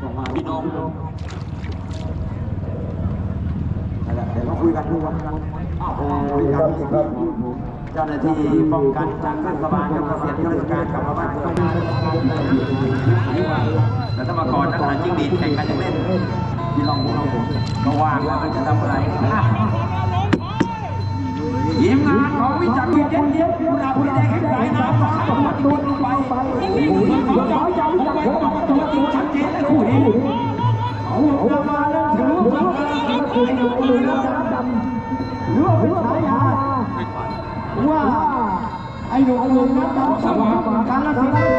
ส่งมาพี่น้องนั่นแหละเดี๋ยวมาคุยกันดูกันอ้าวคุยกันครับเจ้าหน้าที่ป้องกันจากเทศบาลกับเกษตรข้าราชการกลับมาบ้านเกิดแล้วถ้ามาก่อนนักหาจิ้งดีดแข่งกันยังเล่นพี่น้องก็ว่างว่ามันจะทำอะไรทีมงานของวิจักรวิเย็นเย็นผู้ราผู้แดงแห่งสายน้ำก็ขับรถตัวลงไป เป็นไอ้หนุ่มมือน้ำดำหรือว่าเป็นฉายาว่าไอ้หนุ่มมือน้ำดำสว่างการละสิน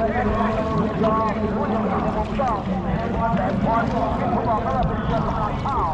ผมบอกแล้วว่าเป็นเรื่องของข้าว